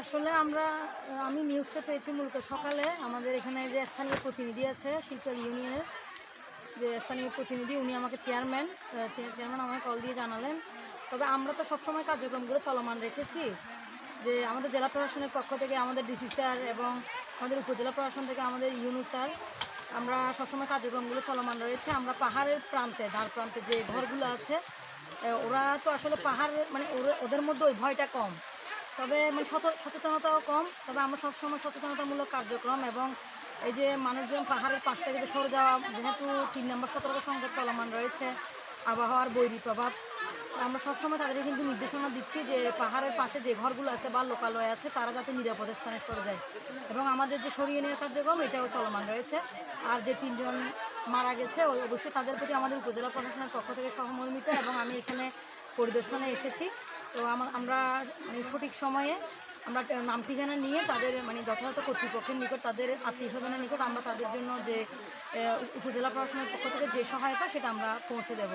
আসলে আমরা আমি নিউজটা পেয়েছি মূলত সকালে। আমাদের এখানে যে স্থানীয় প্রতিনিধি আছে শিল্পের ইউনিয়নের যে স্থানীয় প্রতিনিধি উনি আমাকে চেয়ারম্যান চেয়ারম্যান আমাকে কল দিয়ে জানালেন। তবে আমরা তো সবসময় কার্যক্রমগুলো চলমান রেখেছি। যে আমাদের জেলা প্রশাসনের পক্ষ থেকে আমাদের ডিসি স্যার এবং আমাদের উপজেলা প্রশাসন থেকে আমাদের ইউনু স্যার আমরা সবসময় কার্যক্রমগুলো চলমান রয়েছে। আমরা পাহাড়ের প্রান্তে, ধার প্রান্তে যে ঘরগুলো আছে ওরা তো আসলে পাহাড় মানে ওদের মধ্যে ওই ভয়টা কম। তবে মানে সচেতনতাও কম। তবে আমরা সবসময় সচেতনতামূলক কার্যক্রম এবং এই যে মানুষজন পাহাড়ের পাশ থেকে সরে যাওয়া, যেহেতু তিন নম্বর সতর্ক সংখ্যা চলমান রয়েছে আবহাওয়ার বৈরী প্রভাব। আমরা সবসময় তাদেরকে কিন্তু নির্দেশনা দিচ্ছি যে পাহাড়ের পাশে যে ঘরগুলো আছে বা লোকালয় আছে, তারা যাতে নিরাপদ স্থানে সরে যায়। এবং আমাদের যে সরিয়ে নেওয়ার কার্যক্রম, এটাও চলমান রয়েছে। আর যে তিনজন মারা গেছে অবশ্যই তাদের প্রতি আমাদের উপজেলা প্রশাসনের পক্ষ থেকে সহমর্মিতা এবং আমি এখানে পরিদর্শনে এসেছি। তো আমরা মানে সঠিক সময়ে আমরা নাম ঠিকানা নিয়ে তাদের মানে যথাযথ কর্তৃপক্ষের নিকট তাদের আত্মীয় স্বজনের নিকট আমরা তাদের জন্য যে উপজেলা প্রশাসনের পক্ষ থেকে যে সহায়তা সেটা আমরা পৌঁছে দেব।